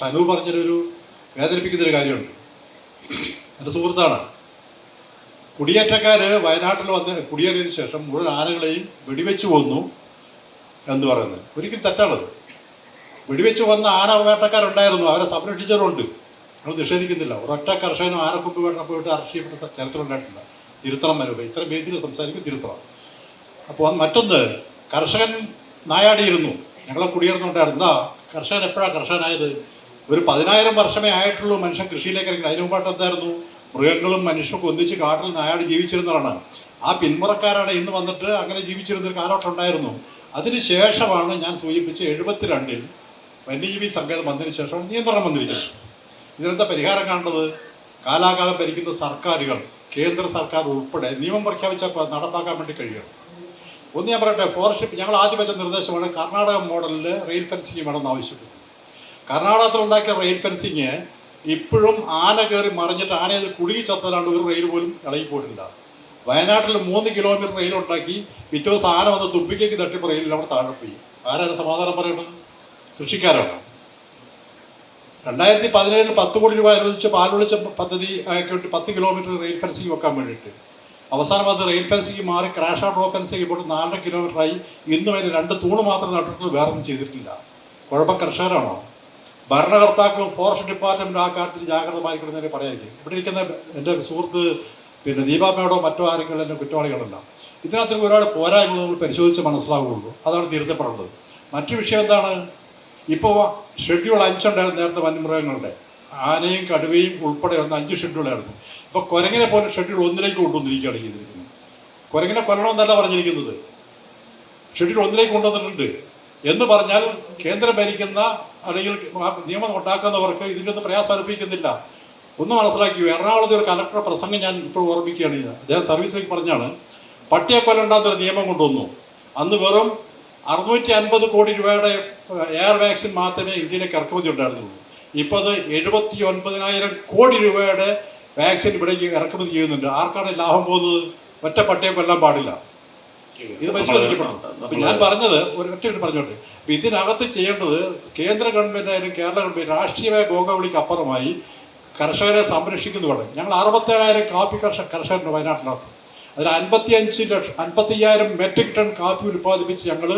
ഷനു പറഞ്ഞൊരു വേദനിപ്പിക്കുന്നൊരു കാര്യമുണ്ട്. എന്റെ സുഹൃത്താണ്. കുടിയേറ്റക്കാർ വയനാട്ടിൽ വന്ന് കുടിയേറിയതിന് ശേഷം മുഴുവൻ ആനകളെയും വെടിവെച്ച് കൊന്നു എന്ന് പറയുന്നത്. ഒരിക്കലും തെറ്റാണത്. വെടിവെച്ച് വന്ന ആന വേട്ടക്കാരുണ്ടായിരുന്നു. അവരെ സംരക്ഷിച്ചവരുണ്ട്. നമ്മൾ നിഷേധിക്കുന്നില്ല. ഒരൊറ്റ കർഷകനും ആനക്കൊമ്പ് വേട്ട പോയിട്ട് സ- ചരിത്രം തിരുത്തണം വരും ഇത്ര വേദിയിൽ സംസാരിക്കും തിരുത്തണം. അപ്പോൾ മറ്റൊന്ന് കർഷകൻ നായാടിയിരുന്നു. ഞങ്ങളെ കുടിയേറുന്നുണ്ടായിരുന്നു എന്താ കർഷകൻ എപ്പോഴാണ് കർഷകനായത്? ഒരു പതിനായിരം വർഷമേ ആയിട്ടുള്ളൂ മനുഷ്യൻ കൃഷിയിലേക്ക് ഇറങ്ങി. അതിനു മുമ്പായിട്ട് എന്തായിരുന്നു? മൃഗങ്ങളും മനുഷ്യർക്കും ഒന്നിച്ച് കാട്ടിൽ നായാട് ജീവിച്ചിരുന്നതാണ് ആ പിന്മുറക്കാരാണ് ഇന്ന് വന്നിട്ട് അങ്ങനെ ജീവിച്ചിരുന്ന ഒരു കാലഘട്ടം ഉണ്ടായിരുന്നു. അതിനുശേഷമാണ് ഞാൻ സൂചിപ്പിച്ച എഴുപത്തിരണ്ടിൽ വന്യജീവി സങ്കേതം വന്നതിന് ശേഷം നിയന്ത്രണം വന്നിരിക്കുന്നത്. ഇതിനെന്താ പരിഹാരം കാണേണ്ടത്? കാലാകാലം ഭരിക്കുന്ന സർക്കാരുകൾ കേന്ദ്ര സർക്കാർ ഉൾപ്പെടെ നിയമം പ്രഖ്യാപിച്ച നടപ്പാക്കാൻ വേണ്ടി കഴിയണം. ഒന്ന് ഞാൻ പറയട്ടെ ഫോറസ്റ്റ് ഞങ്ങൾ ആദ്യം വെച്ച നിർദ്ദേശമാണ് കർണാടക മോഡലിൽ റെയിൽ ഫെൻസിങ് വേണമെന്ന് ആവശ്യപ്പെട്ടു. കർണാടകത്തിൽ ഉണ്ടാക്കിയ റെയിൽ ഫെൻസിങ് ഇപ്പോഴും ആന കയറി മറിഞ്ഞിട്ട് ആനയിൽ കുടുങ്ങി ചത്തലാണ്ട് ഒരു റെയിൽ പോലും ഇളകി പോയിട്ടില്ല. വയനാട്ടിൽ മൂന്ന് കിലോമീറ്റർ റെയിൽ ഉണ്ടാക്കി പിറ്റേ ദിവസം ആന വന്ന് തുപ്പിക്കേക്ക് തട്ടിപ്പ് റെയിലിൽ അവിടെ താഴെ പോയി. ആരാണ് സമാധാനം പറയുന്നത് കൃഷിക്കാരാണ്. രണ്ടായിരത്തി പതിനേഴിൽ പത്ത് കോടി രൂപ അനുവദിച്ച് പാലൊളിച്ച പദ്ധതി ആയിട്ട് പത്ത് കിലോമീറ്റർ റെയിൽ ഫെൻസിങ് വെക്കാൻ വേണ്ടിയിട്ട്. അവസാനം അത് റെയിൽ ഫെൻസിങ് മാറി ക്രാഷ് ആൻഡ് റോ ഫെൻസിങ് ഇപ്പോൾ നാലര കിലോമീറ്ററായി ഇന്ന് വരെ രണ്ട് തൂണ് മാത്രം നട്ടിട്ടുള്ളൂ വേറൊന്നും ചെയ്തിട്ടില്ല. കുഴപ്പം കർഷകരാണോ? ഭരണകർത്താക്കളും ഫോറസ്റ്റ് ഡിപ്പാർട്ട്മെന്റും ആ കാര്യത്തിൽ ജാഗ്രത പാലിക്കണമെന്നേ പറയാനിരിക്കും. ഇവിടെ ഇരിക്കുന്ന എന്റെ സുഹൃത്ത് പിന്നെ ദീപാമ്മയോടോ മറ്റോ ആരെങ്കിലും എന്റെ കുറ്റവാളികളല്ല. ഇതിനകത്ത് ഒരുപാട് പോരായ്മകൾ നമ്മൾ പരിശോധിച്ച് മനസ്സിലാവുകയുള്ളൂ. അതാണ് തിരുത്തപ്പെടേണ്ടത് മറ്റു വിഷയം എന്താണ്? ഇപ്പോൾ ഷെഡ്യൂൾ അഞ്ചുണ്ടായിരുന്നു നേരത്തെ വന്യമൃഗങ്ങളുടെ. ആനയും കടുവയും ഉൾപ്പെടെ വന്ന അഞ്ച് ഷെഡ്യൂളായിരുന്നു ഇപ്പോൾ കുരങ്ങിനെ പോലെ ഷെഡ്യൂൾ ഒന്നിലേക്ക് കൊണ്ടുവന്നിരിക്കുകയാണ് ചെയ്തിരിക്കുന്നത്. കുരങ്ങിനെ കൊല്ലണമെന്നല്ല പറഞ്ഞിരിക്കുന്നത്. ഷെഡ്യൂൾ ഒന്നിലേക്ക് കൊണ്ടുവന്നിട്ടുണ്ട്. എന്ന് പറഞ്ഞാൽ കേന്ദ്രം ഭരിക്കുന്ന അല്ലെങ്കിൽ നിയമം ഉണ്ടാക്കുന്നവർക്ക് ഇതിനൊന്നും പ്രയാസം അനുഭവിക്കുന്നില്ല. ഒന്ന് മനസ്സിലാക്കി എറണാകുളത്തെ ഒരു കലക്ടർ പ്രസംഗം ഞാൻ ഇപ്പോൾ ഓർമ്മിക്കുകയാണ്. അദ്ദേഹം സർവീസിലേക്ക് പറഞ്ഞാണ് പട്ടിയെ കൊല്ലണ്ടാത്തൊരു നിയമം കൊണ്ടുവന്നു. അന്ന് വെറും അറുന്നൂറ്റി അൻപത് കോടി രൂപയുടെ എയർ വാക്സിൻ മാത്രമേ ഇന്ത്യയിലേക്ക് ഇറക്കുമതി ഉണ്ടായിരുന്നുള്ളൂ. ഇപ്പോൾ അത് എഴുപത്തി ഒൻപതിനായിരം കോടി രൂപയുടെ വാക്സിൻ ഇവിടേക്ക് ഇറക്കുമതി ചെയ്യുന്നുണ്ട്. ആർക്കാണ് ലാഭം പോകുന്നത്? ഒറ്റ പട്ടിയെ കൊല്ലാൻ പാടില്ല. ഇത് പരിശോധിക്കപ്പെടണം അപ്പൊ ഞാൻ പറഞ്ഞത് ഒരു ഒറ്റ മിനിറ്റ് പറഞ്ഞോട്ടെ. അപ്പൊ ഇതിനകത്ത് ചെയ്യേണ്ടത് കേന്ദ്ര ഗവൺമെന്റ് ആയാലും കേരള ഗവൺമെന്റ് രാഷ്ട്രീയമായ ഗോഗവിളിക്ക് അപ്പുറമായി കർഷകരെ സംരക്ഷിക്കുന്നതാണ് ഞങ്ങൾ അറുപത്തേഴായിരം കാപ്പി കർഷക കർഷകരുണ്ട് വയനാട്ടിനകത്ത്. അതിൽ അൻപത്തി അഞ്ച് ലക്ഷം അൻപത്തി അയ്യായിരം മെട്രിക് ടൺ കാപ്പി ഉൽപ്പാദിപ്പിച്ച് ഞങ്ങൾ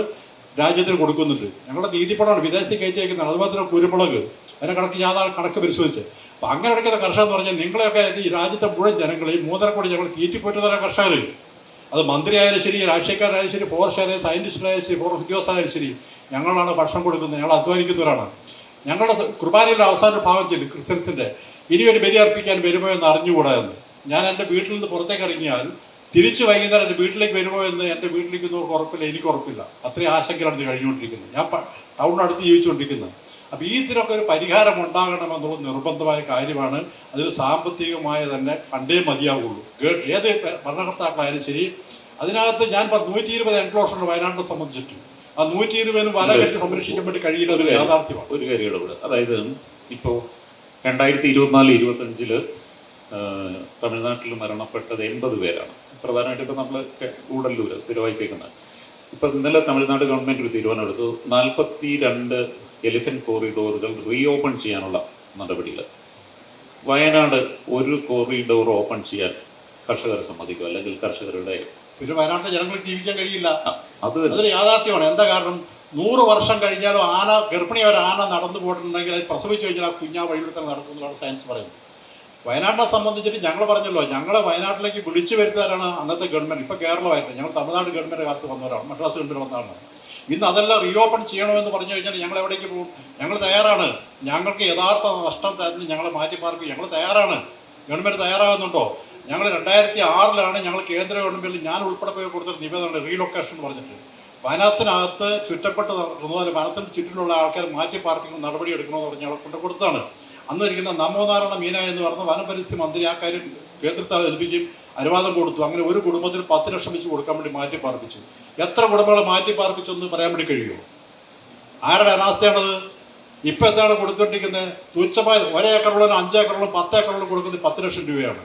രാജ്യത്തിന് കൊടുക്കുന്നുണ്ട്. ഞങ്ങളുടെ നീതിപ്പണമാണ് വിദേശത്ത് കയറ്റി അയക്കുന്നത്. അതുപോലെ തന്നെ കുരുമുളക്. അതിനെ കണക്ക് ഞാൻ കണക്ക് പരിശോധിച്ച്. അപ്പം അങ്ങനെ അടയ്ക്കുന്ന കർഷകർ എന്ന് പറഞ്ഞാൽ നിങ്ങളെയൊക്കെ ഈ രാജ്യത്തെ മുഴുവൻ ജനങ്ങളെയും മൂന്നര കോടി ഞങ്ങൾ തീറ്റിപ്പോറ്റുന്ന കർഷകർ അത് മന്ത്രിയായാലും ശരി രാഷ്ട്രീയക്കാരായാലും ശരി ഫോറസ്റ്റ് ആയാലും സയന്റിസ്റ്റുകളായാലും ശരി ഫോറസ്റ്റ് ഉദ്യോഗസ്ഥനായാലും ശരി ഞങ്ങളാണ് ഭക്ഷണം കൊടുക്കുന്നത് ഞങ്ങൾ അധ്വാനിക്കുന്നവരാണ് ഞങ്ങളുടെ കുർബാനയുടെ അവസാന ചെല്ലും ക്രിസ്ത്യൻസിന്റെ ഇനി ഒരു ബലി അർപ്പിക്കാൻ വരുമോ എന്ന് അറിഞ്ഞുകൂടാ എന്ന് ഞാൻ എന്റെ വീട്ടിൽ നിന്ന് പുറത്തേക്ക് ഇറങ്ങിയാൽ തിരിച്ച് വൈകുന്നേരം എന്റെ വീട്ടിലേക്ക് വരുമോ എന്ന് എന്റെ വീട്ടിലിരിക്കുന്നവർക്ക് ഉറപ്പില്ല എനിക്ക് ഉറപ്പില്ല. അത്രയും ആശങ്കയിലാണ് കഴിഞ്ഞുകൊണ്ടിരിക്കുന്നത്. ഞാൻ ടൗണിനടുത്ത് ജീവിച്ചുകൊണ്ടിരിക്കുന്നത്. അപ്പോൾ ഈ ഇതിനൊക്കെ ഒരു പരിഹാരം ഉണ്ടാകണമെന്നുള്ള നിർബന്ധമായ കാര്യമാണ്. അതിൽ സാമ്പത്തികമായ തന്നെ കണ്ടേ മതിയാവുള്ളൂ. ഏത് ഭരണകർത്താക്കളായാലും ശരി അതിനകത്ത് ഞാൻ പറഞ്ഞു നൂറ്റി ഇരുപത് എൻക്ലോഷറുണ്ട് വയനാട്ടിനെ സംബന്ധിച്ചിട്ട്. ആ നൂറ്റി ഇരുപതിന് വല കെട്ടി സംരക്ഷിക്കാൻ വേണ്ടി കഴിയില്ല ഒരു യാഥാർത്ഥ്യമാണ്. ഒരു കാര്യം ഇടപെടുക അതായത് ഇപ്പോൾ രണ്ടായിരത്തി ഇരുപത്തിനാല് ഇരുപത്തഞ്ചിൽ തമിഴ്നാട്ടിൽ മരണപ്പെട്ടത് എൺപത് പേരാണ്. പ്രധാനമായിട്ട് ഇപ്പോൾ നമ്മൾ കൂടല്ലൂര സ്ഥിരമായി കേൾക്കുന്നത് ഇപ്പം ഇന്നലെ തമിഴ്നാട് ഗവൺമെന്റ് ഒരു തീരുമാനം എടുത്തു നാൽപ്പത്തി രണ്ട് എലിഫന്റ് കോറിഡോറുകൾ റീഓപ്പൺ ചെയ്യാനുള്ള നടപടികൾ. വയനാട് ഒരു കോറിഡോർ ഓപ്പൺ ചെയ്യാൻ കർഷകർ സമ്മതിക്കും അല്ലെങ്കിൽ കർഷകരുടെ പിന്നെ വയനാട്ടിലെ ജനങ്ങൾക്ക് ജീവിക്കാൻ കഴിയില്ല. അത് അതൊരു യാഥാർത്ഥ്യമാണ്. എന്താ കാരണം? നൂറ് വർഷം കഴിഞ്ഞാലും ആന ഗർഭിണിയായ ഒരു ആന നടന്നു പോയിട്ടുണ്ടെങ്കിൽ അത് പ്രസവിച്ചു കഴിഞ്ഞാൽ ആ കുഞ്ഞാ വഴിയിൽ തന്നെ നടക്കുന്നതാണ് സയൻസ് പറയുന്നത്. വയനാട്ടിനെ സംബന്ധിച്ചിട്ട് ഞങ്ങൾ പറഞ്ഞല്ലോ ഞങ്ങളെ വയനാട്ടിലേക്ക് വിളിച്ചു വരുത്താനാണ് അന്നത്തെ ഗവൺമെന്റ്. ഇപ്പൊ കേരളമായിട്ട് ഞങ്ങൾ തമിഴ്നാട് ഗവൺമെന്റ് കാലത്ത് വന്നവരാണ് മദ്രാസ് ഗവൺമെന്റ് വന്നതാണ്. ഇന്ന് അതെല്ലാം റീഓപ്പൺ ചെയ്യണമെന്ന് പറഞ്ഞു കഴിഞ്ഞാൽ ഞങ്ങൾ എവിടേക്ക് പോകും? ഞങ്ങൾ തയ്യാറാണ്. ഞങ്ങൾക്ക് യഥാർത്ഥ നഷ്ടം തരുന്ന ഞങ്ങളെ മാറ്റി പാർക്കും ഞങ്ങൾ തയ്യാറാണ്. ഗവൺമെന്റ് തയ്യാറാകുന്നുണ്ടോ? ഞങ്ങൾ രണ്ടായിരത്തി ആറിലാണ് ഞങ്ങൾ കേന്ദ്ര ഗവൺമെന്റിൽ ഞാൻ ഉൾപ്പെടെ പോയി കൊടുത്ത നിവേദനം റീലൊക്കേഷൻ എന്ന് പറഞ്ഞിട്ട്. വനത്തിനകത്ത് ചുറ്റപ്പെട്ട് വനത്തിന് ചുറ്റിലുള്ള ആൾക്കാർ മാറ്റി പാർപ്പിക്കുന്ന നടപടി എടുക്കണമെന്ന് പറഞ്ഞ് ഞങ്ങൾ കൊണ്ട് കൊടുത്താണ് അന്ന് ഇരിക്കുന്ന നമോനാരായണ മീന എന്ന് പറഞ്ഞ വനപരിസ്ഥിതി മന്ത്രി ആ കാര്യം കേന്ദ്രത്തെ ഏൽപ്പിക്കും അനുവാദം കൊടുത്തു. അങ്ങനെ ഒരു കുടുംബത്തിന് പത്ത് ലക്ഷം വെച്ച് കൊടുക്കാൻ വേണ്ടി മാറ്റി പാർപ്പിച്ചു. എത്ര കുടുംബങ്ങളെ മാറ്റി പാർപ്പിച്ചെന്ന് പറയാൻ വേണ്ടി കഴിയുമോ? ആരുടെ അനാസ്ഥയാണത്? ഇപ്പൊ എന്താണ് കൊടുത്തോണ്ടിരിക്കുന്നത്? തുച്ഛമായ ഒരേക്കറുള്ള അഞ്ചേക്കറുള്ള പത്തേക്കറുള്ള കൊടുക്കുന്നത് പത്ത് ലക്ഷം രൂപയാണ്.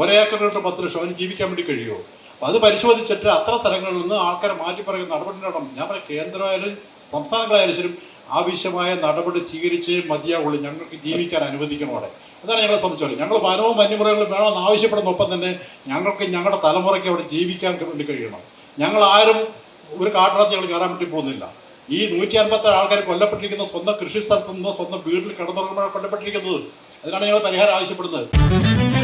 ഒരേക്കറിട്ട് പത്ത് ലക്ഷം അവന് ജീവിക്കാൻ വേണ്ടി കഴിയുമോ? അത് പരിശോധിച്ചിട്ട് അത്ര സ്ഥലങ്ങളിൽ നിന്ന് ആൾക്കാരെ മാറ്റി പറയുന്ന നടപടി നടണം ഞാൻ പറയാം കേന്ദ്രമായാലും സംസ്ഥാനങ്ങളായാലും ശരി ആവശ്യമായ നടപടി സ്വീകരിച്ചേ മതിയാവുള്ളൂ. ഞങ്ങൾക്ക് ജീവിക്കാൻ അനുവദിക്കണം അവിടെ. അതാണ് ഞങ്ങളെ സംബന്ധിച്ചോളം. ഞങ്ങൾ വനവും വന്യമൃഗങ്ങളും വേണമെന്ന് ആവശ്യപ്പെടുന്ന ഒപ്പം തന്നെ ഞങ്ങൾക്ക് ഞങ്ങളുടെ തലമുറയ്ക്ക് അവിടെ ജീവിക്കാൻ വേണ്ടി കഴിയണം. ഞങ്ങൾ ആരും ഒരു കാട്ടിനകത്ത് ഞങ്ങൾ കയറാൻ വേണ്ടി പോകുന്നില്ല. ഈ നൂറ്റി അൻപത്തി ആൾക്കാർ കൊല്ലപ്പെട്ടിരിക്കുന്ന സ്വന്തം കൃഷി സ്ഥലത്തു നിന്നോ സ്വന്തം വീട്ടിൽ കിടന്നുറങ്ങുമ്പോഴാണ് കൊല്ലപ്പെട്ടിരിക്കുന്നത്. അതിനാണ് ഞങ്ങൾ പരിഹാരം ആവശ്യപ്പെടുന്നത്.